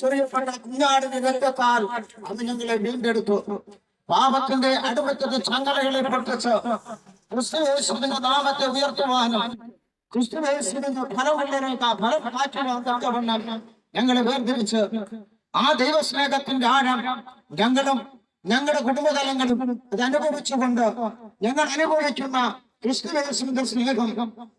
ചൊറിയപ്പെട്ട കുഞ്ഞാട് രക്തത്താൽ അന്ന് ഞങ്ങളെ വീണ്ടെടുത്തു. പാപത്തിന്റെ അടുപ്പത്തിന്റെ ചങ്ങലകളെ പൊട്ടിച്ച് ക്രിസ്തുവേശുവിന്റെ നാമത്തെ ഉയർത്തുവാനും ക്രിസ്തുവേശുവിന്റെ ഫലമുള്ളവരേക്കാ ഫലം തക്കവണ്ണം ഞങ്ങളെ വേർതിരിച്ച് ആ ദൈവസ്നേഹത്തിന്റെ ആഴം ഞങ്ങളും ഞങ്ങളുടെ കുടുംബതലങ്ങളും അത് അനുഭവിച്ചുകൊണ്ട് ഞങ്ങൾ അനുഭവിക്കുന്ന ക്രിസ്തുവേശുവിന്റെ സ്നേഹം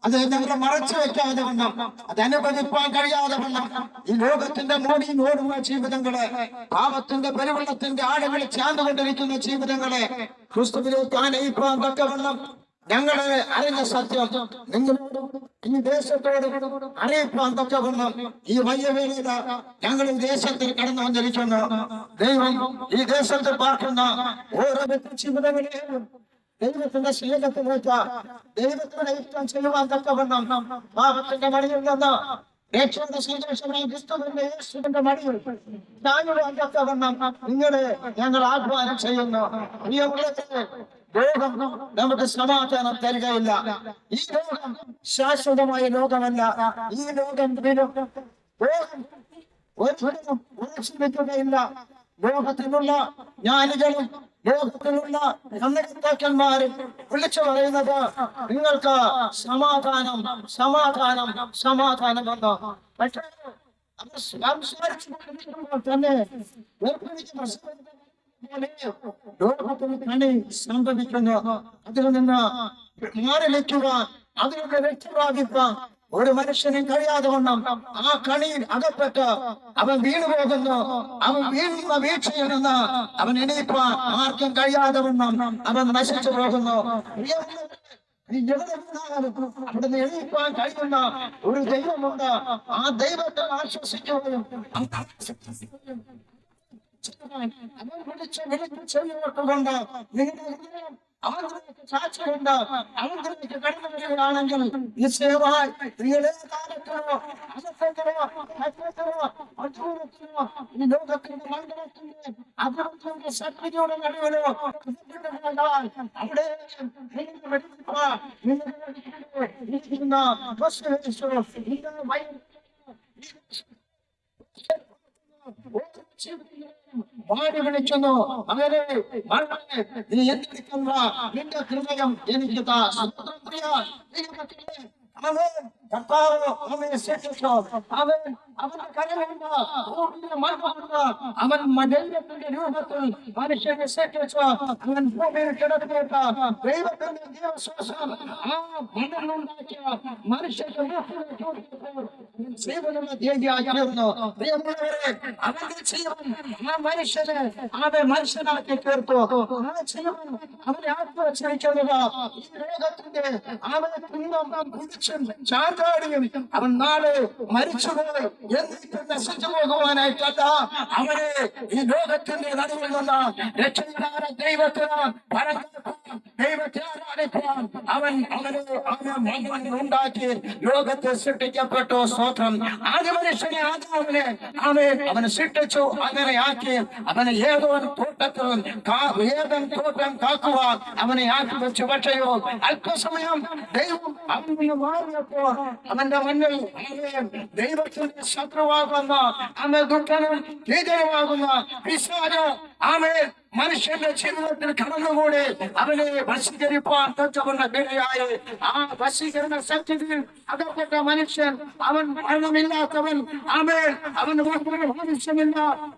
അത് ഞങ്ങളെ മറച്ചു വെക്കാതെ വണ്ണം. അത് അനുഭവിപ്പാൻ കഴിയാതെ വണ്ണം. ഈ ലോകത്തിന്റെ മോടി ഓടുന്ന ജീവിതങ്ങളെ പാപത്തിന്റെ പെരുവെള്ളത്തിന്റെ ആഴങ്ങളിൽ ചാർന്നുകൊണ്ടിരിക്കുന്ന ജീവിതങ്ങളെ ക്രിസ്തുവിലേക്ക് ആനയിപ്പാൻ തക്കവണ്ണം ഞങ്ങളെ അറിഞ്ഞ സത്യം നിങ്ങളോടും ഈ ദേശത്തോടും അറിയിപ്പാൻ തക്കവണ്ണം ഈ വയ്യവേലയില ഞങ്ങൾ ഈ ദേശത്തിൽ കടന്നു വന്നിരിക്കുന്നു. ദൈവം ഈ ദേശത്തിൽ പാർക്കുന്ന ഓരോ വ്യക്തി ജീവിതങ്ങളെയും ദൈവത്തിന്റെ ശീലത്തിൽ നിൽക്കുക ദൈവത്തിന്റെ ഇഷ്ടം ചെയ്യുവാൻ തക്കവണ്ണം പാപത്തിന്റെ മടിയിൽ നിന്ന് നിങ്ങളെ ഞങ്ങൾ ആഹ്വാനം ചെയ്യുന്നു. ലോകം നമുക്ക് സമാധാനം തരികയില്ല. ഈ ലോകം ശാശ്വതമായ ലോകമല്ല. ഈ ലോകം ഒരു ലോകം ലോകത്തിലുള്ള ജ്ഞാനികളും ലോകത്തിലുള്ള അന്നകർത്താക്കന്മാരും വിളിച്ചു പറയുന്നത് നിങ്ങൾക്ക് സമാധാനം സമാധാനം സമാധാനം എന്ന് തന്നെ സംഭവിക്കുന്നു അതിൽ നിന്ന് മാറി നിൽക്കുവാൻ അതിൽ നിന്ന് രക്ഷപ്രാപിപ്പാൻ ഒരു മനുഷ്യനും കഴിയാതെ വണ്ണം ആ കണിയിൽ അകപ്പെട്ട് അവൻ വീണുപോകുന്നു അവൻ വീഴുന്ന വീഴ്ചയിൽ അവൻ എണീപ്പാൻ ആർക്കും കഴിയാതെ വണ്ണം അവൻ നശിച്ചു പോകുന്നു. അവിടുന്ന് എണീപ്പാൻ കഴിയുന്ന ഒരു ദൈവമുണ്ട്. ആ ദൈവത്തെ ആശ്വസിക്കുകയും അവൻ വിളിച്ച് വിളിച്ച് ചെയ്യുന്നവർക്കുകൊണ്ട് നിങ്ങളുടെ ഹൃദയം അവർക്ക് സാക്ഷിയുണ്ട് അവർക്ക് കടന്നു വരികയാണെങ്കിൽ നിശ്ചയമായി നിങ്ങളുടെ കാലത്തിലോ അനർത്ഥത്തിലോ അത്ഭുതത്തിലോ അദ്ഭുതത്തിലോ ഈ ലോകത്തിന്റെ മണ്ഡലത്തിന്റെ അഭിവൃദ്ധിയുടെ ശക്തിയുടെ നടുവിലോ കണ്ടാൽ അവിടെ നിങ്ങൾ വെടിവെക്കുക നിങ്ങൾ ഇരിക്കുന്ന വാടി വിളിക്കുന്നു. മരണമേ, നീ എന്തിരിക്കുന്ന നിന്റെ ഹൃദയം എനിക്ക് അവൻ കർത്താവ് അവനെ ശിക്ഷിച്ചു അവൻ അവന്റെ കരമുണ്ട് ഭൂമിയിലെ മർമ്മമുണ്ട് അവൻ ദൈവത്തിന്റെ രൂപത്തിൽ മനുഷ്യനെ ശിക്ഷിച്ചു അവൻ ഭൂമിയിൽ കിടന്നിട്ട് ദൈവത്തിന്റെ ജീവശ്വാസം ആ മണ്ണിലുണ്ടാക്കിയ മനുഷ്യന്റെ ജീവനുള്ള ദേവിയായി തീർന്നു പ്രിയമുള്ളവരെ അവന്റെ ജീവൻ ആ മനുഷ്യനെ അവനെ മനുഷ്യനാക്കി തീർത്തു. ആ ജീവൻ അവനെ ആത്മവച്ചിരിക്കുന്നത് ഈ ലോകത്തിന്റെ അവനെ തിന്നും കുടിച്ചും ചാറ്റാടിയും അവൻ നാളെ മരിച്ചുപോയി. എന്നിട്ട് നശിച്ചു പോകുവാനായിട്ടല്ല അവനെ ഈ ലോകത്തിന്റെ നടുവിൽ നിന്ന് രക്ഷകനായ ദൈവത്തിന് ദൈവത്തെ ആരാധിക്കാൻ അവൻ അവനെ അവനെ മകൻ ഉണ്ടാക്കി ലോകത്തെ സൃഷ്ടിക്കപ്പെട്ടു. സ്തോത്രം. ആദ്യ മനുഷ്യനെ ആദ്യാവിനെ അവൻ അവനെ സൃഷ്ടിച്ചു അങ്ങനെ ആക്കി അവനെ ഏതോ കാ- ഏതൻ തോട്ടം കാക്കുവാൻ അവനെ ആക്കി വെച്ചു പക്ഷയോ അല്പസമയം ദൈവം അവനെ മാറിയപ്പോൾ അവന്റെ മുന്നിൽ ദൈവത്തിന്റെ ശത്രുവാകുന്ന അവന്റെ ദുഃഖനും ഭീകരമാകുന്ന പിശാച് അവൻ മനുഷ്യന്റെ ജീവിതത്തിൽ കടന്നുകൂടി അവനെ വശീകരിപ്പാൻ തച്ചവന്റെ വിലയായി ആ വശീകരണ ശക്തിയിൽ അകപ്പെട്ട മനുഷ്യൻ അവൻ മരണമില്ലാത്തവൻ അവൻ അവന് ആവശ്യമില്ല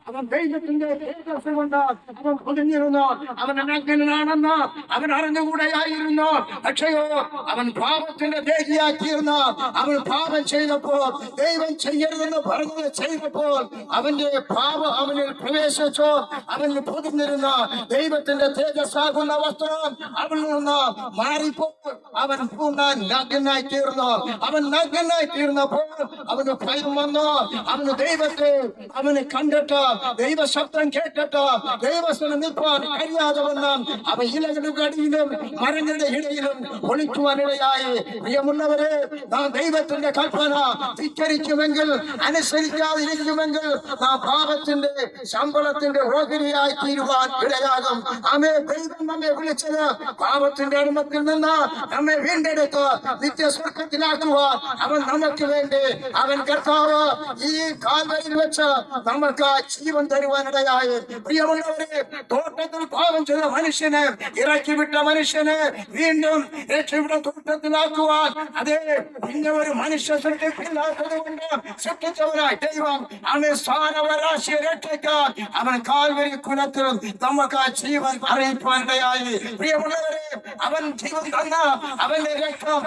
അവൻ ദൈവത്തിന്റെ തേജസ് കൊണ്ട് അവൻ പൊതിഞ്ഞിരുന്നു അവൻ നഗ്നനാണെന്ന് അവൻ അറിഞ്ഞുകൂടെയായിരുന്നു? പക്ഷയോ അവൻ പാപത്തിന്റെ ദേഹിയാക്കിയിരുന്ന? അവൻ പാപം ചെയ്തപ്പോൾ ദൈവം ചെയ്യരുതെന്ന് പറഞ്ഞത് ചെയ്തപ്പോൾ അവന്റെ പാപം അവനിൽ പ്രവേശിച്ചു. അവനിൽ പൊതിഞ്ഞിരുന്ന. ദൈവത്തിന്റെ തേജസ്സാകുന്ന വസ്ത്രം അവനിൽ നിന്ന് മാറിപ്പോൾ അവൻ പൂങ്ങാൻ നഗ്നായി തീർന്നു. അവൻ നഗ്നായി തീർന്നപ്പോൾ അവന് ഭയം വന്നു. അവന് ദൈവത്തെ അവന് കണ്ടിട്ട് ദൈവശബ്ദം കേട്ടിട്ട് ദൈവസ്ഥലം നിൽപ്പാൻ കഴിയാതെ വന്ന് അവൻ ഇലകളുടെ അടിയിലും മരങ്ങളുടെ ഇടയിലും ഒളിക്കുവാനിടയായി. പ്രിയമുള്ളവരെ നാം ദൈവത്തിന്റെ കൽപ്പന ധിക്കരിക്കുമെങ്കിൽ അനുസരിക്കാതിരിക്കുമെങ്കിൽ നാം പാപത്തിന്റെ ശമ്പളത്തിന്റെ ഓഹരിയായി തീരുവാൻ ഇടയാകും ആമേ ദൈവം നമ്മെ വിളിച്ചത് പാപത്തിന്റെ അടിമത്തിൽ നിന്ന് നമ്മെ വീണ്ടെടുത്ത് നിത്യ സ്വർഗത്തിലാക്കുവാൻ അവൻ നമുക്ക് വേണ്ടി അവൻ കർത്താവ് ഈ കാൽവരിയിൽ വെച്ച് നമ്മൾക്ക് ജീവൻ തരുവാനിടയായി. പ്രിയമുള്ളവരെ തോട്ടത്തിൽ പാപം ചെയ്ത മനുഷ്യനെ ഇറക്കി വിട്ട മനുഷ്യനെ വീണ്ടും രക്ഷയുടെ തോട്ടത്തിലാക്കുവാൻ അതേ പിന്നെ ഒരു മനുഷ്യ സൃഷ്ടിപ്പില്ലാത്തത് കൊണ്ട് സൃഷ്ടിച്ചവനായി ദൈവം അവനെ സ്ഥാനവരാശിയെ രക്ഷിക്കാൻ അവൻ കാൽവരി കുലത്തിൽ നമുക്ക് ജീവൻ അറിയിപ്പാനിടയായി പ്രിയമുള്ളവരെ അവൻ ജീവൻ അവന്റെ രക്തം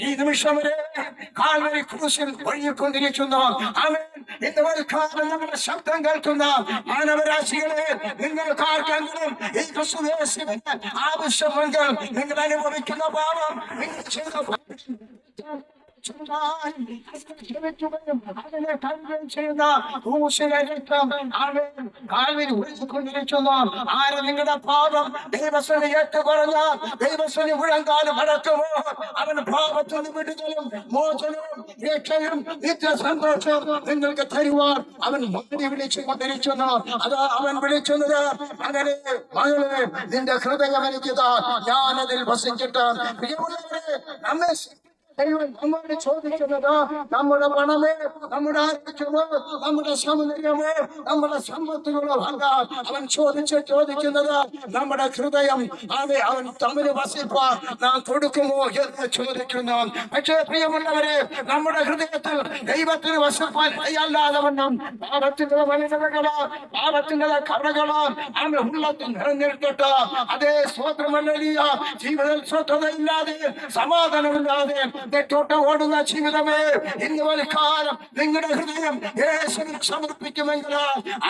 ഈ നിമിഷം വരെ കാൽവരി ക്രൂശിൽ ഒഴുകിക്കൊണ്ടിരിക്കുന്നു. അവൻ ഇന്ന് ശബ്ദം കേൾക്കുന്ന മാനവരാശികളെ നിങ്ങൾക്ക് ആർക്കെങ്കിലും ഈ ക്രിസ്തുവേശുവിന്റെ ആവശ്യമെങ്കിൽ നിങ്ങൾ അനുഭവിക്കുന്ന പാപം നിങ്ങൾ ചെയ്ത പാപം അതിനെ കൺവെൻ ചെയ്യുന്ന ക്രൂശിലെ രക്തം അവൻ കാൽവിൽ ഒഴിച്ചുകൊണ്ടിരിക്കുന്നു ആര് നിങ്ങളുടെ പാപം ദൈവസ്ഥനെ ഏറ്റുപറഞ്ഞ ദൈവസ്ഥനെ മുഴങ്കാലം അടക്കുമോ അവൻ പാപത്തിൽ നിന്ന് വിടുതലും രക്ഷയും നിത്യ നിങ്ങൾക്ക് തരുവാൻ അവൻ മകനെ വിളിച്ചു കൊണ്ടിരിക്കുന്നു അതാ അവൻ വിളിക്കുന്നത് മകനെ മകളെ നിന്റെ ഹൃദയം എനിക്കതാ ഞാനതിൽ വസിച്ചിട്ട് നമ്മെ ദൈവം നമ്മോട് ചോദിക്കുന്നത് നമ്മുടെ പണമേ നമ്മുടെ ആരോഗ്യമോ നമ്മുടെ സൗന്ദര്യമോ നമ്മുടെ സമ്പത്തുകളോ അല്ല അവൻ ചോദിച്ച് ചോദിക്കുന്നത് നമ്മുടെ ഹൃദയം അവെ അവൻ തമ്മിൽ വസിപ്പാൻ നാം കൊടുക്കുമോ എന്ന് ചോദിക്കുന്നു. പക്ഷേ പ്രിയമുള്ളവരെ നമ്മുടെ ഹൃദയത്തിൽ ദൈവത്തിന് വസിപ്പാൻ അല്ലാതെ വണ്ണം പാപത്തിന്റെ വലുതകളോ പാപത്തിന്റെ കറകളോ അവൻ ഉള്ളത്തിൽ നിറഞ്ഞിട്ടിട്ട് അതേ സ്വത്രമല്ല ജീവിതത്തിൽ സ്വസ്ഥതയില്ലാതെ സമാധാനമില്ലാതെ തെറ്റോട്ട് ഓടുന്ന ജീവിതമേ ഇന്ന് വൽക്കാലം നിങ്ങളുടെ ഹൃദയം യേശുവിന് സമർപ്പിക്കുമെങ്കിൽ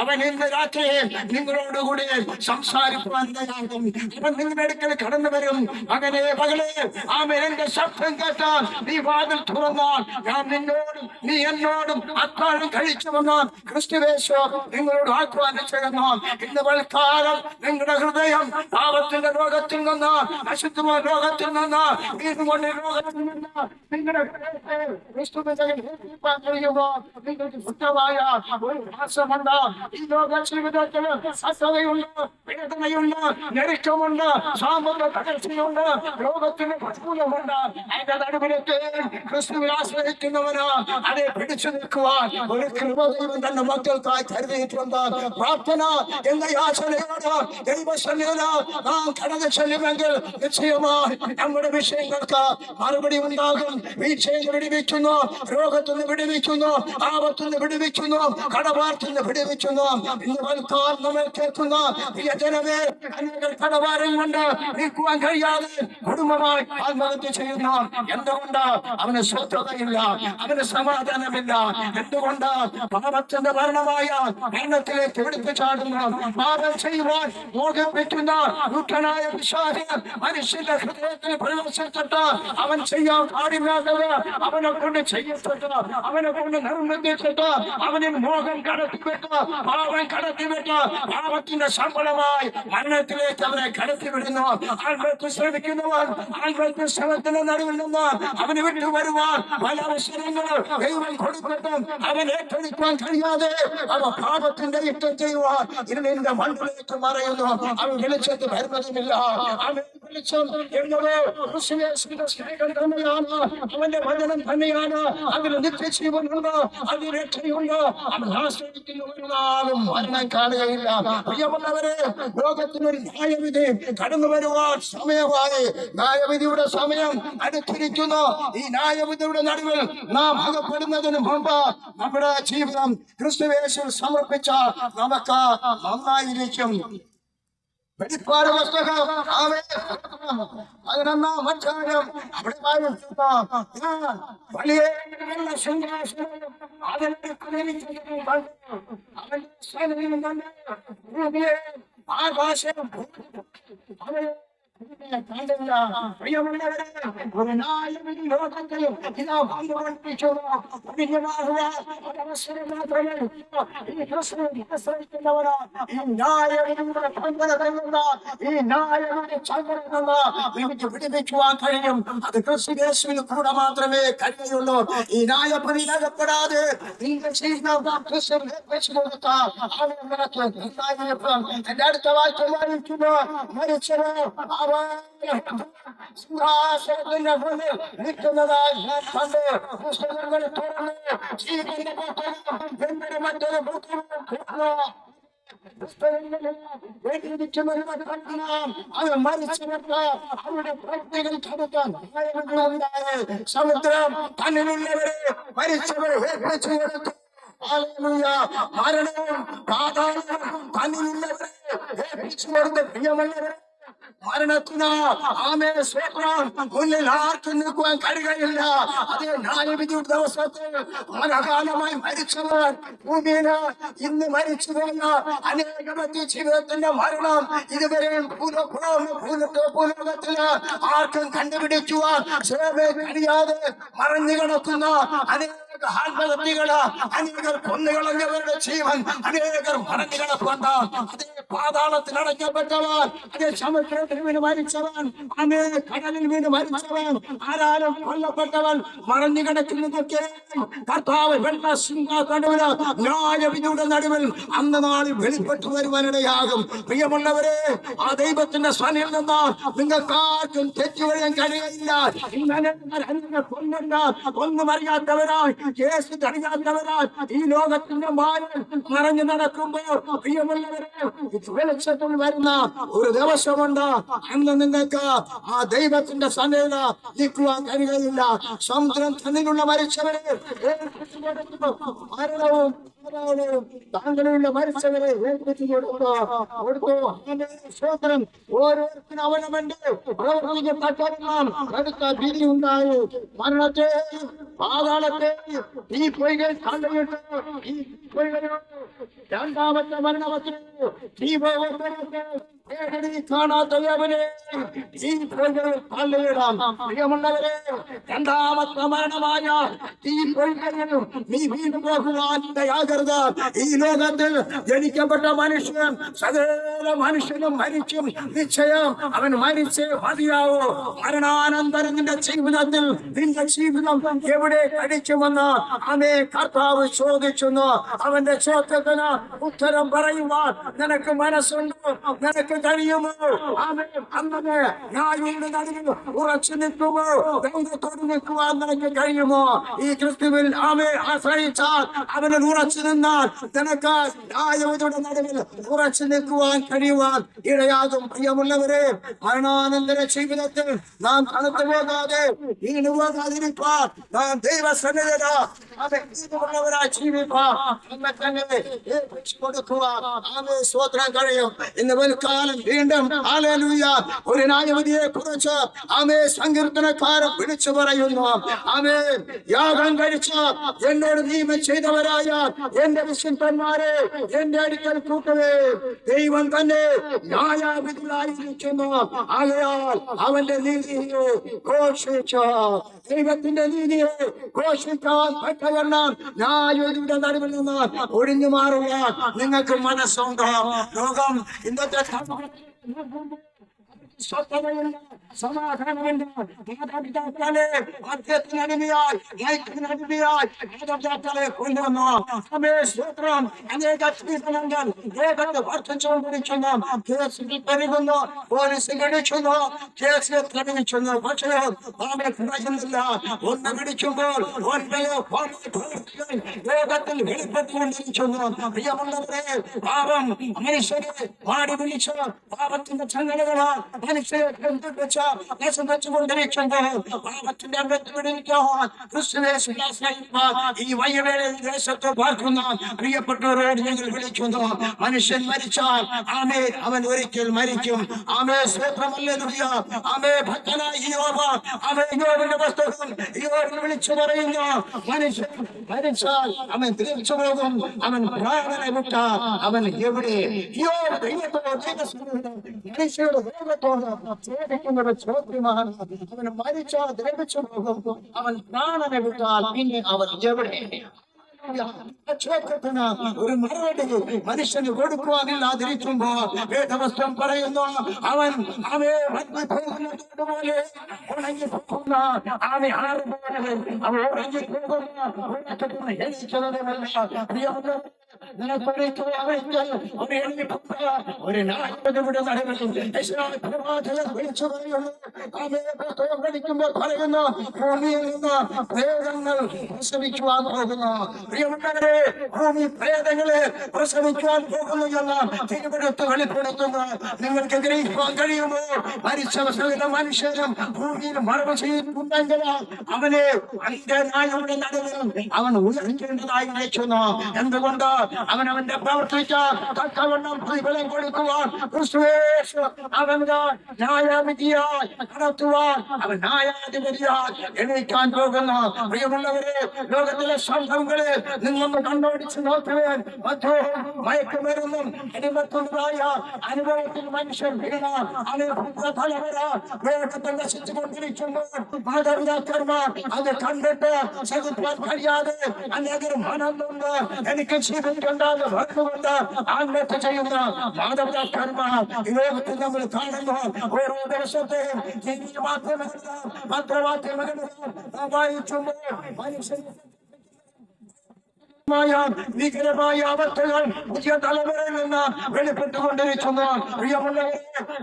അവൻ ഇന്ന് രാത്രി നിങ്ങളോടുകൂടി സംസാരിക്കുവാൻ തയ്യാറും അവൻ നിങ്ങളുടെ അടുക്കൽ കടന്നു വരും. അങ്ങനെ പകലെ ആ എന്റെ ശബ്ദം കേട്ടാൽ നീ വാതിൽ തുറന്നാൽ ഞാൻ നിന്നോടും നീ എന്നോടും അത്താഴം കഴിച്ചു വന്നാൽ ക്രിസ്തുവേശോ നിങ്ങളോട് ആഹ്വാനം ചെയ്യുന്നു ഇന്ന് വൽക്കാലം നിങ്ങളുടെ ഹൃദയം പാപത്തിന്റെ രോഗത്തിൽ നിന്ന് അശുദ്ധമായ രോഗത്തിൽ നിന്ന് വീണ്ടുകൊണ്ട് രോഗത്തിൽ നിന്ന് നിങ്ങളുടെ കഴിയുമോ നിങ്ങൾക്ക് ശുദ്ധമായ ഒരു വാസമുണ്ട് ഈ ലോക ജീവിതത്തിൽ അസതയുണ്ട് വേദനയുണ്ട് ഞെരുക്കമുണ്ട് സാമ്പത്തിക തകർച്ചയുണ്ട് ലോകത്തിന് പ്രതികൂലമുണ്ട്. അതിന്റെ നടുവിലേക്ക് ക്രിസ്തുവിൽ ആശ്രയിക്കുന്നവന് അതെ പിടിച്ചു നിൽക്കുവാൻ ഒരു കൃപദൈവം തന്റെ മക്കൾക്കായി കരുതിയിട്ടുണ്ട്. പ്രാർത്ഥന എന്ന യാചനയോട് ദൈവശല്യത നാം കടന്നു ചെല്ലുമെങ്കിൽ നിശ്ചയമായി നമ്മുടെ വിഷയങ്ങൾക്ക് മറുപടി ഉണ്ടാകും. വീഴ്ചയിൽ വിടുവിക്കുന്നു. രോഗത്തുനിന്ന് വിടുവിക്കുന്നു. ആപത്തുനിന്ന് വിടുവിക്കുന്നു. കടവാർത്തുനിന്ന് വിടുവിക്കുന്നു. ഇന്ന് വൽക്കാൽ നമ്മൾ കേൾക്കുന്ന ജനമേ അനേക കടവാരം കൊണ്ട് നീക്കുവാൻ കഴിയാതെ കുടുംബമായി ആത്മഹത്യ ചെയ്യുന്ന എന്തുകൊണ്ട്? അവന് സ്വസ്ഥതയില്ല അവന് സമാധാനമില്ല. എന്തുകൊണ്ട്? പാപത്തിന്റെ മരണമായ മരണത്തിലേക്ക് എടുത്തു ചാടുന്നു പാപം ചെയ്യുവാൻ മോഹിപ്പിക്കുന്ന ദുഃഖനായ വിശ്വാസി മനുഷ്യന്റെ ഹൃദയത്തിൽ പ്രവേശിച്ചിട്ട് അവൻ ചെയ്യാൻ പാടില്ലാത്തത് അവനെ കൊണ്ട് ചെയ്യപ്പെട്ട അവനെ കൊണ്ട് നിർബന്ധിച്ചിട്ട് അവനെ മോഹം കടത്തിവിട്ട് പാവം കടത്തിവിട്ട് പാവത്തിന്റെ ശമ്പളമായി മരണത്തിലേക്ക് അവനെ കടത്തിവിടുന്നു. ആത്മഹത്യ ശ്രമിക്കുന്നവൻ ആത്മഹത്യ ശ്രമത്തിന്റെ നടുവിൽ നിന്ന് അവന് വിട്ടു വരുവാൻ പല അവസരങ്ങൾ ദൈവം കൊടുത്തിട്ടും അവൻ ഏറ്റെടുക്കാൻ കഴിയാതെ അവ പാപത്തിന്റെ ഇഷ്ടം ചെയ്യുവാൻ ഇരുളിന്റെ മണ്ണിലേക്ക് മറയുന്നു. അവൻ വെളിച്ചത്ത് വരുന്നതുമില്ല. അവൻ വെളിച്ചം എന്നത് സ്ത്രീകൾ തന്നെയാണ്. അവന്റെ വചനം തന്നെയാണ്. അതിൽ നിത്യജീവനുണ്ട് അതിൽ രക്ഷയുണ്ട്. അവൻ ആശ്രയിക്കുന്നവരുന്നാലും മരണം കാണുകയില്ല. പ്രിയമുള്ളവരെ ലോകത്തിനൊരു ന്യായവിധി കടന്നു വരുവാൻ സമയമായി. ന്യായവിധിയുടെ സമയം അടുത്തിരിക്കുന്നു. ഈ ന്യായവിധിയുടെ നടുവിൽ നാം അകപ്പെടുന്നതിന് മുമ്പ് നമ്മുടെ ജീവിതം ക്രിസ്തുവേശിൽ സമർപ്പിച്ച നമുക്ക് നന്നായിരിക്കും. വെളിപ്പാട് പുസ്തകം ആമേൻ. പതിനൊന്നാം അധ്യായം അവിടെ വായിക്കുന്നു. ഞാൻ വലിയ വെള്ള സിംഹാസനവും അതിന്റെ കുതിരയ്ക്കും ഒരു നാല് ലോകത്തിൽ ഇതാ വന്നുകൊണ്ടിരിക്കുന്നു പ്രിയമാകുക ഒരവസരം മാത്രമേ. ഈ ക്രിസ്തു വിശ്വസിക്കുന്നവരാ ഈ ന്യായവിധി ചങ്കരയിൽ നിന്ന് എനിക്ക് വിടുവിക്കുവാൻ കഴിയും അത് ക്രിസ്തു യേശുവിൽ കൂടെ മാത്രമേ കഴിയുള്ളൂ ഈ നായ ഉണ്ടായിരിക്കും എന്റെ അടുത്ത വാക്യം വായിക്കുന്നു മരിച്ചത് അവൻ സിംഹാസനത്തിന്റെ മുന്നിൽ നിൽക്കുന്നതായി ഞാൻ കണ്ടു പുസ്തകങ്ങൾ തുറന്നു എന്തൊരു മറ്റൊരു പുസ്തകം അവൻ മരിച്ചവർക്ക് അവരുടെ പ്രവൃത്തികൾ ഉണ്ടായത് സമുദ്രം തന്നിലുള്ളവരെ മരിച്ചവരെ ഏൽപ്പിച്ചു. മരണവും പാതാളവും തന്നിലുള്ളവരെ ഏൽപ്പിച്ചു കൊടുത്ത പ്രിയമുള്ളവരെ മരണത്തിന് ആമേ സ്വപ്നം മുന്നിൽ ആർക്കും നിൽക്കുവാൻ കഴിയുകയില്ല. അതേ ന്യായവിധിയുടെ ദിവസത്തിൽ മനകാലമായി മരിച്ചവർ ഭൂമിയിൽ ഇന്ന് മരിച്ചു പോയ അനേക വ്യക്തി ജീവിതത്തിന്റെ മരണം ഇതുവരെയും ഭൂലോകം ഭൂലോ ഭൂലോകത്തിൽ ആർക്കും കണ്ടുപിടിക്കുവാൻ കഴിയാതെ മറഞ്ഞു കിടക്കുന്ന അനേക ആത്മഹത്യകൾ അനേകർ കൊന്നുകളഞ്ഞവരുടെ ജീവൻ അനേകർ മറഞ്ഞു കിടപ്പുണ്ട് അതേ പാതാളത്തിൽ അടയ്ക്കപ്പെട്ടവൻ അതേ സമുദ്രത്തിൽ മരിച്ചവൻ അതേ കടലിൽ വീണ് മരിച്ചവൻ ആരാലും കൊല്ലപ്പെട്ടവൻ മറഞ്ഞു കിടക്കുന്നതൊക്കെ കർത്താവ് വെള്ള സിംഹാസനവിന് ന്യായവിധിയുടെ നടുവിൽ അന്ന് നാളിൽ വെളിപ്പെട്ടു വരുവാനിടയാകും. പ്രിയമുള്ളവരെ ആ ദൈവത്തിന്റെ സ്വനിൽ നിന്ന് നിങ്ങൾക്കാർക്കും തെറ്റുവഴിയാൻ കഴിയില്ല കൊന്നുണ്ട് ഒന്നും അറിയാത്തവരായി കേസ് അറിയാത്തവരായി ഈ ലോകത്തിന്റെ മായൽ മറഞ്ഞു നടക്കുമ്പോൾ പ്രിയമുള്ളവരെ വരുന്ന ഒരു ദിവസമുണ്ട് അന്ന് നിങ്ങൾക്ക് ആ ദൈവത്തിന്റെ സന്നദ്ധ നിൽക്കുവാൻ കഴിയുകയില്ല സമുദ്രം തന്നിലുള്ള മരിച്ചവരെ. മരണവും താങ്കളുള്ള മരിച്ചവരെ ഏൽപ്പിച്ചു കൊടുത്തു. കൊടുത്തു അങ്ങനെ സ്തോത്രം ഓരോരുത്തരും അവനവന്റെ പ്രവർത്തിക്ക് കടുത്ത ഭീതി ഉണ്ടായി. മരണത്തെ പാതാളത്തെ ഈ പൊയ്കൾ തള്ളിയിട്ട് ഈ പൊയ്കളോട് രണ്ടാമത്തെ മരണമത്തിൽ ഈ കാണാത്തവനെ ഈ പൊയ്കൾ തള്ളിയിടാം പ്രിയമുള്ളവരെ രണ്ടാമത്തെ മരണമായ ഈ നീ വീണ്ടും പോകുവാൻ ഇടയാകരുത് ഈ ലോകത്തിൽ ജനിക്കപ്പെട്ട മനുഷ്യൻ സകല മനുഷ്യനും മരിക്കും. നിശ്ചയം അവൻ മരിച്ചേ മതിയാവോ. മരണാനന്തരം നിന്റെ ജീവിതത്തിൽ നിന്റെ ജീവിതം എവിടെ കഴിക്കുമെന്ന് അവനെ കർത്താവ് ചോദിച്ചെന്നോ അവന്റെ ചോദ്യത്തിന് ഉത്തരം പറയുവാൻ നിനക്ക് മനസ്സുണ്ടോ. നിനക്ക് കഴിയുമോ? അവൻ അന്നത് ന്യായയുടെ നടുവിൽ ഉറച്ചു നിൽക്കുമോ? ദൈവത്തോട് നിൽക്കുവാൻ നിനക്ക് കഴിയുമോ? ഈ ക്രിസ്തുവിൽ അവനെ ആശ്രയിച്ചാൽ അവനിൽ ഉറച്ചു നിന്നാൽ നിനക്ക് ന്യായയുടെ നടുവിൽ ഉറച്ചു നിൽക്കുവാൻ കഴിയുവാൻ ഇടയാകും. പ്രിയമുള്ളവരെ മരണാനന്തര ജീവിതത്തിൽ നാം തണുത്തു പോകാതെ വീണു നാം ദൈവസന്നിധ അവരായി ജീവിപ്പാൻ നമ്മെ തന്നെ കൊടുക്കുവാൻ ആമേ സ്വോത്രം കഴിയും. ഇന്ന് വൽക്കാലം വീണ്ടും ഒരു ന്യായവതിയെ കുറിച്ച് ആമേ സങ്കീർത്തനക്കാരൻ വിളിച്ചു പറയുന്നു. ആമേ യാഗം കഴിച്ച് എന്നോട് നിയമം ചെയ്തവരായ എന്റെ വിശുദ്ധന്മാരെ എന്റെ അടുക്കൽ കൂട്ടവേ ദൈവം തന്നെ ന്യായാവിധിയിലായിരിക്കുന്നു ആകയാൽ അവന്റെ നീതിയെ ഘോഷിച്ച ദൈവത്തിന്റെ നീതിയെ ഘോഷിക്കാൻ പറ്റവണ്ണം ന്യായവതിയുടെ നടുവിൽ നിന്ന് ഒഴിഞ്ഞു മാറുക നിങ്ങൾക്ക് മനസ്സുണ്ടോ? ലോകം ഇന്നത്തെ Oh, my God. സ്വസ്ഥതയുണ്ട് സമാധാനമുണ്ട് മാതാപിതാക്കളെ മദ്യത്തിനടിമയായി മയക്കത്തിനടിമയായി മാതാപിതാക്കളെ കൊണ്ടുവന്നു അമേ സ്തോത്രം അനേക പീഡനങ്ങൾ വേഗത്തിൽ വർദ്ധിച്ചുകൊണ്ടിരിക്കുന്നു കേസുകൾ പെരുകുന്നു പോലീസ് പിടിക്കുന്നു കേസ് തെളിയിക്കുന്നു പക്ഷേ ആമെ കുറയുന്നില്ല ഒന്ന് പിടിക്കുമ്പോൾ ഒൻപത് പ്രവൃത്തികൾ വേഗത്തിൽ വെളിപ്പെട്ടുകൊണ്ടിരിക്കുന്നു പ്രിയമുള്ളവരെ പാപം മനുഷ്യരെ മാടി വിളിച്ച് പാപത്തിന്റെ ചങ്ങലകളാൽ ഈ വയ്യവേള ദേശത്ത് പാർക്കുന്ന പ്രിയപ്പെട്ടവരോട് ഞങ്ങൾ വിളിക്കുന്നു. മനുഷ്യൻ മരിച്ചാൽ ആമേ അവൻ ഒരിക്കൽ മരിക്കും. ആമേ സ്വത്രമല്ല ആമേ ഭക്തനായി യോബ ആമേ യോബിന്റെ പുസ്തകം. വിളിച്ചു പറയുന്നു മനുഷ്യൻ മരിച്ചാൽ അവൻ തിരിച്ചു പോകും. അവൻ പ്രാണനെ വിട്ട അവൻ എവിടെ? യോബ് ദൈവത്തോട് മനുഷ്യരുടെ ചോദിക്കുന്നത് ചോദ്യമാണ് അവൻ മരിച്ചാൽ ദ്രവിച്ചു പോകും അവൻ പ്രാണനെ വിട്ടാൽ പിന്നെ അവൻ എവിടെ? ചോദ്യത്തിന് ഒരു മറുപടി മനുഷ്യന് കൊടുക്കുവാനില്ലാതിരിക്കുമ്പോ വേദവസ്ത്രം പറയുന്നു അവൻ അവയെ പോകുന്നതുപോലെ ഉണങ്ങി പോകുന്ന ആമെ ആറ് പോലെ. അവ ഉണങ്ങി പോകുന്ന ഉണക്കത്തിന് പ്രിയമുള്ള നിനക്കൊരിക്കലെങ്കിൽ ഒരു പ്രവാചകൻ വിളിച്ചു പറയുന്നു. പഠിക്കുമ്പോൾ പറയുന്നു ഭൂമിയിൽ നിന്ന് പ്രേതങ്ങൾ പ്രസവിക്കുവാൻ പോകുന്നു. പ്രിയമുള്ളവരെ ഭൂമി പ്രേതങ്ങളെ പ്രസവിക്കാൻ പോകുന്നു എന്ന് തിരുവനന്തപുരത്ത് വെളിപ്പെടുത്തുന്നു. നിങ്ങൾക്ക് ഗ്രഹിക്കാൻ കഴിയുമോ? മരിച്ച മനുഷ്യരും ഭൂമിയിൽ മറവ് ചെയ്യുന്നുണ്ടെങ്കിൽ അവനെ അന്ധനായുടെ നടുവിൽ അവൻ ഉയർത്തേണ്ടതായി അയക്കുന്നു എന്തുകൊണ്ട്? അവൻ അവന്റെ പ്രവർത്തിച്ച തക്കവണ്ണം പ്രതിഫലം കൊടുക്കുവാൻ അവന്റെ ന്യായവിധിയായി നടത്തുവാൻ അവൻ ന്യായാധിപതിയായി എണീക്കാൻ പോകുന്നു. പ്രിയമുള്ളവരെ ലോകത്തിലെ സംഭവങ്ങളെ നിങ്ങളൊന്ന് കണ്ണോടിച്ച് നോക്കുവാൻ മറ്റവും മയക്കുമരുന്നും അടിമത്തുന്നതായ അനുഭവത്തിൽ മനുഷ്യൻ വീണ അനുഭവ തലവര വേഗത്തിൽ നശിച്ചുകൊണ്ടിരിക്കുമ്പോൾ മാതാപിതാക്കന്മാർ അത് കണ്ടിട്ട് സഹിപ്പാൻ കഴിയാതെ അല്ലെങ്കിൽ മനം കൊണ്ട് എനിക്ക് ജീവിക്കുണ്ടാകും ഭക്തകൊണ്ട് ആത്മഹത്യ ചെയ്യുന്ന മാതാപിതാക്കന്മാർ ഈ ലോകത്തിൽ നമ്മൾ കാണുന്നു. ഓരോ ദിവസത്തെയും മാധ്യമങ്ങളിലും പത്രമാധ്യമങ്ങളിലും വായിക്കുമ്പോൾ മനുഷ്യൻ മായ ഭീകരമായ അവസ്ഥകൾ പുതിയ തലമുറയിൽ നിന്ന് വെളിപ്പെട്ടുകൊണ്ടിരിക്കുന്നതാണ് പ്രിയമുള്ളവരെ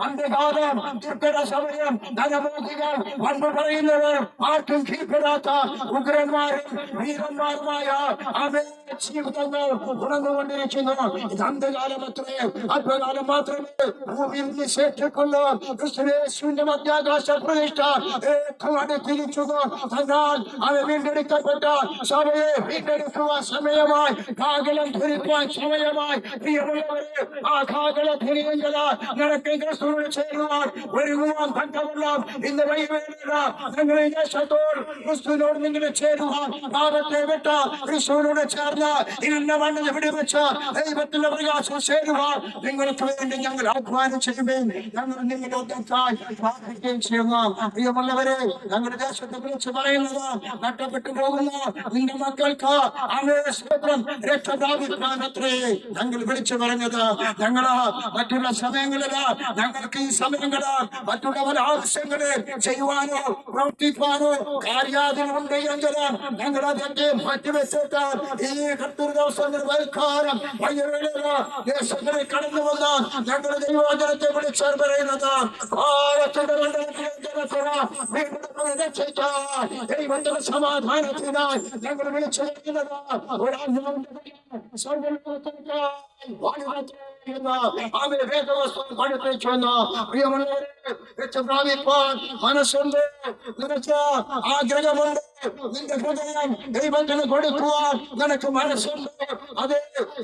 അന്ധകാലം ദുർഘട സമയം ധനമോഹികൾ വന്നു പറയുന്നവർ ആർക്കും കീഴ്പ്പെടാത്ത ഉഗ്രന്മാരും വീരന്മാരുമായ അവേ ജീവിതങ്ങൾ ഉണർന്നുകൊണ്ടിരിക്കുന്നു. ഇത് അന്ധകാലം അത്രേ അല്പകാലം മാത്രമേ ഭൂമിയിൽ നിശേഷിക്കുള്ളൂ ക്രിസ്തുവേശുവിന്റെ മധ്യാകാശ പ്രതിഷ്ഠ ഏറ്റവും അടുത്തിരിച്ചു എന്നാൽ അവ വീണ്ടെടുക്കപ്പെട്ട സഭയെ വീണ്ടെടുക്കുവാൻ സമയമായി കാകലം ധരിപ്പാൻ സമയമായി. പ്രിയമുള്ളവരെ ആ കാകല ധരിയെങ്കിൽ നിനക്ക് ക്രിസ്തുവിന് ചേരുവാൻ ഒരുങ്ങുവാൻ തക്കമുള്ള ഇന്ന് വൈകുന്നേര നിങ്ങളെ ദേശത്തോട് ക്രിസ്തുവിനോട് നിങ്ങൾ ചേരുവാൻ പാപത്തെ വിട്ട ക്രിസ്തുവിനോട് ചേർന്ന് ഇന്ന മണ്ണിൽ വിടുവെച്ച് പ്രകാശം ചേരുവാൻ നിങ്ങൾക്ക് ഞങ്ങൾ ആഹ്വാനം ചെയ്യുകയും ഞങ്ങൾ നിങ്ങളൊന്നായി പ്രാർത്ഥിക്കുകയും ഞങ്ങളുടെ ദേശത്തെ കുറിച്ച് പറയുന്നത് നഷ്ടപ്പെട്ടു പോകുന്ന നിന്റെ മക്കൾക്ക് ആവേശപത്രം രക്ഷപ്രാപിക്കാനത്രേ ഞങ്ങൾ വിളിച്ചു പറഞ്ഞത് ഞങ്ങൾ മറ്റുള്ള സമയങ്ങളിൽ ഞങ്ങൾക്ക് ഈ സമയങ്ങൾ മറ്റുള്ള പല ആവശ്യങ്ങളെ ചെയ്യുവാനോ പ്രവർത്തിക്കുവാനോ കാര്യാതിരുണ്ട് എങ്കിൽ ഞങ്ങൾ അതൊക്കെ മാറ്റിവെച്ചിട്ട് ഈ കർത്തൃ ദിവസങ്ങൾ വൈകാരം ദേശങ്ങളിൽ കടന്നു വന്ന ഞങ്ങൾ ദൈവാചനത്തെ വിളിച്ചാൽ പറയുന്നത് ദൈവത്തിന്റെ സമാധാനത്തിനായി ഞങ്ങൾ വിളിച്ചു അവരെ വേദവസ്തു പഠിപ്പിക്കുന്നു പ്രിയമുള്ളവരെ പ്രാപിപ്പാൻ മനസ്സുണ്ട് നിനക്ക് ആഗ്രഹമുണ്ട് നിന്റെ ഹൃദയം ദൈവത്തിന് കൊടുക്കുവാൻ നിനക്ക് മനസ്സുണ്ട്. അത്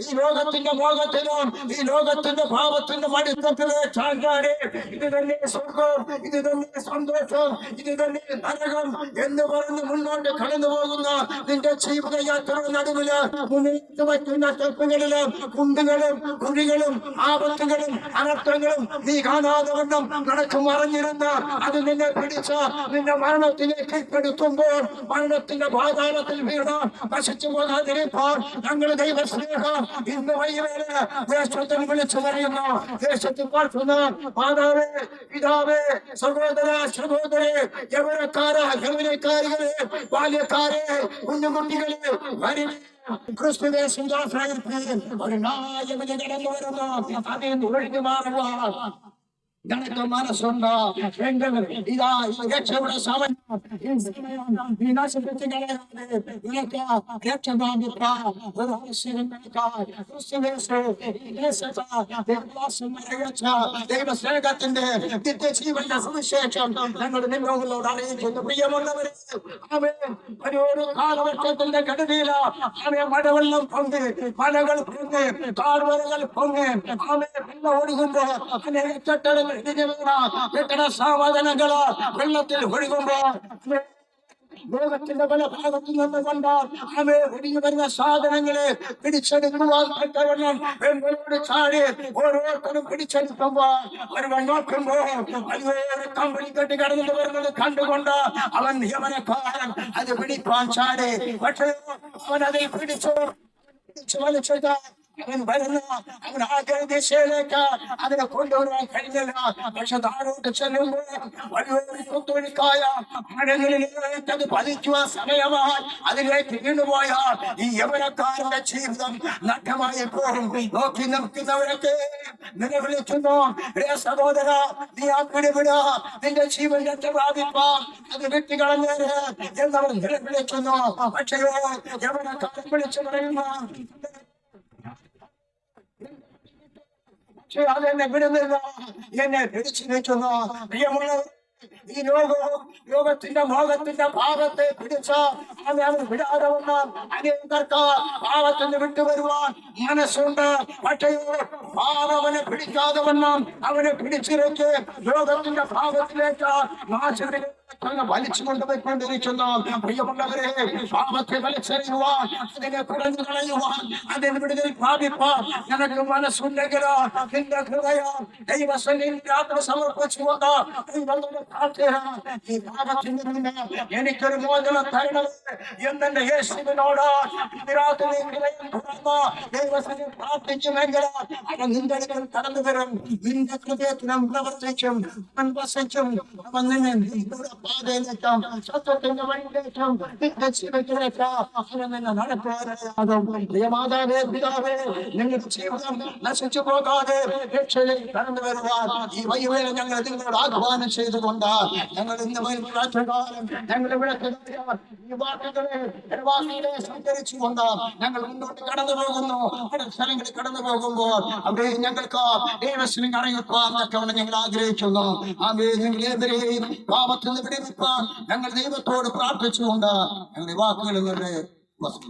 ഈ ലോകത്തിന്റെ മോഹത്തിനും ഈ ലോകത്തിന്റെ ഭാവത്തിന്റെ മടിത്തത്തിലെ ചാണ്ടാടെ ഇത് തന്നെ സ്വർഗം ഇത് തന്നെ സന്തോഷം ഇത് തന്നെ നരകം എന്ന് പറഞ്ഞ് മുന്നോട്ട് കടന്നു പോകുന്ന നിന്റെ ജീവിതയാത്ര നടുവിൽ മുന്നിട്ട് വയ്ക്കുന്ന സ്റ്റെപ്പുകളിലും കുണ്ടുകളും കുഴികളും ആപത്തുകളും അനർത്ഥങ്ങളും നീ കാണാതെ വണ്ണം നടക്കും അറിഞ്ഞിരുന്ന അത് നിന്നെ പിടിച്ച് നിന്നെ മരണത്തിലേക്ക് കീഴ്പ്പെടുത്തുമ്പോൾ മരണത്തിന്റെ പാതാളത്തിൽ വീണ്. നശിച്ചു പോകാതിരിപ്പാൻ ഞങ്ങൾ ദൈവസ്നേഹം. ഇന്ന് വൈകുന്നേരം ദേശത്തിൽ വിളിച്ചു പറയുന്നു. ദേശത്തിൽ പാർക്കുന്ന മാതാവേ പിതാവേ സഹോദര സഹോദരെ യവനക്കാര യവനക്കാരികളെ ബാല്യക്കാരെ കുഞ്ഞുകുട്ടികളെ വരി ക്രിസ്തുവെ സിംഹാസനത്തിൽ ഒരു നായകന് കടന്നു വരുന്നു. അതിൽ നിന്ന് ഒഴിഞ്ഞു മാറുക. നിനക്ക് മനസ്സുണ്ടോ നിത്യജീവന്റെ സുവിശേഷം ഞങ്ങൾ നിങ്ങളോട് അറിയിക്കുന്നു. പ്രിയമുള്ളവരെ ഒരു കാലവർഷത്തിന്റെ കടുതിയില അവയെ മഴവെള്ളം പൊങ്ങി മലകൾ പൊങ്ങി താഴ്വരകൾ പൊങ്ങി അവയെ പിന്നെ ഓടുകൊണ്ട് അനേക കെട്ടിടങ്ങൾ ഇടിഞ്ഞു വീണ കെട്ടിട സാധനങ്ങൾ വെള്ളത്തിൽ ഒഴുകുമ്പോ ലോകത്തിന്റെ പല ഭാഗത്തു നിന്ന് കൊണ്ട് അവയെ ഒടിഞ്ഞു വരുന്ന സാധനങ്ങളെ പിടിച്ചെടുക്കുവാൻ തക്കവണ്ണം പെൺകളോട് ചാടി ഓരോരുത്തരും പിടിച്ചെടുക്കുമ്പോൾ ഒരുവൻ നോക്കുമ്പോൾ വലിയൊരു കമ്പനി കെട്ടി കടന്നു വരുന്നത് കണ്ടുകൊണ്ട് അവൻ യമനക്കാരൻ അത് പിടിപ്പാൻ ചാടി പക്ഷേ അവൻ அதை പിടിച്ചു പിടിച്ചു വലിച്ചത് അവൻ വരുന്ന. അവൻ ആഗ്രഹ ദിശയിലേക്ക് അതിനെ കൊണ്ടുവരാൻ കഴിഞ്ഞില്ല. പക്ഷെ താഴോട്ട് ചെല്ലുമ്പോൾ വലിയൊരു കുത്തൊഴുക്കായ മഴകളിലേക്ക് അത് പതിക്കുവാൻ സമയമായി അതിലേക്ക് വീണുപോയ ഈ യവനക്കാരുടെ ജീവിതം നഗ്നമായി പോകും. നോക്കി നിൽക്കുന്നവരൊക്കെ നിലവിളിക്കുന്നു. "ഹേ സഹോദര നീ ആ പിടിവിട നിന്റെ ജീവൻ രക്ഷപ്രാപിപ്പാൻ അത് വിട്ടുകളഞ്ഞേര് എന്നവർ നിലവിളിക്കുന്നു. പക്ഷെയോ യവനക്കാരൻ വിളിച്ചു പറയുന്നു പക്ഷേ അതെന്നെ വിടുന്നില്ല എന്നെ പിടിച്ചു നിൽക്കുന്നു. പ്രിയമുള്ളവർ ഈ ലോകവും ലോകത്തിന്റെ മോഹത്തിന്റെ ഭാഗത്തെ പിടിച്ച് അവൻ വിടാതെ വന്ന അനേകർക്ക് ഭാവത്തിന് വിട്ടുവരുവാൻ മനസ്സുണ്ട്. പക്ഷേ പാവനെ പിടിക്കാതെ വന്ന അവനെ പിടിച്ചിലേക്ക് ലോകത്തിന്റെ ഭാഗത്തിലേക്ക് അങ്ങ് വലിച്ചു കൊണ്ടുപോയിക്കൊണ്ടിരിക്കുന്നു പ്രിയമുള്ളവരെ പാപത്തെ വലിച്ചെറിയുവാൻ അതിനെ കുടഞ്ഞു കളയുവാൻ അതിന് വിടുതൽ പ്രാപിപ്പാൻ നിനക്ക് മനസ്സുണ്ടെങ്കിലോ? നിന്റെ ഹൃദയം ദൈവസന്നിധിയിൽ യാത്ര സമർപ്പിച്ചുകൊണ്ട് ഈ പാപത്തിൽ നിന്ന് എനിക്കൊരു മോചനം തരണം എന്നെ യേശുവിനോട്. ഇതിരാത്രി ഹൃദയം തുറന്ന് ദൈവസന്നിധി പ്രാർത്ഥിക്കുമെങ്കിൽ അവൻ നിന്റെ അടുക്കൽ കടന്നു വരും. നിന്റെ ഹൃദയത്തിനും പ്രവർത്തിച്ചും അവൻ വസിച്ചും അവൻ നിന്നെ പാതയിലേക്കും സത്യത്തിന്റെ വഴിയിലേക്കും അവൻ നിന്നെ നടത്തുവാനാകും പ്രിയമാതാവേ പിതാവേ നിങ്ങളുടെ ജീവിതം നശിച്ചു പോകാതെ രക്ഷയിൽ കടന്നു വരുവാൻ ഈ വൈവേല ഞങ്ങൾ നിങ്ങളോട് ആഹ്വാനം ചെയ്തുകൊണ്ട് ഞങ്ങൾ ഇന്ന് വൈകാലം ഞങ്ങൾ വിളക്കുകാർ ഈ വാക്കുകളെ വാക്കുകളെ സഞ്ചരിച്ചുകൊണ്ട് ഞങ്ങൾ മുന്നോട്ട് കടന്നു പോകുന്നു അവിടെ സ്ഥലങ്ങളിൽ കടന്നു പോകുമ്പോൾ അവിടെ ഞങ്ങൾക്ക് ദൈവസ്വം അറിയിക്കാൻ തക്കവണ്ണം ഞങ്ങൾ ആഗ്രഹിക്കുന്നു. അവയെ ഞങ്ങൾ എതിരെയും പാപത്തിൽ നിന്ന് വിടുവിപ്പാൻ ഞങ്ങൾ ദൈവത്തോട് പ്രാർത്ഥിച്ചുകൊണ്ട് ഞങ്ങളുടെ വാക്കുകൾ ഇവരുടെ വസ്തു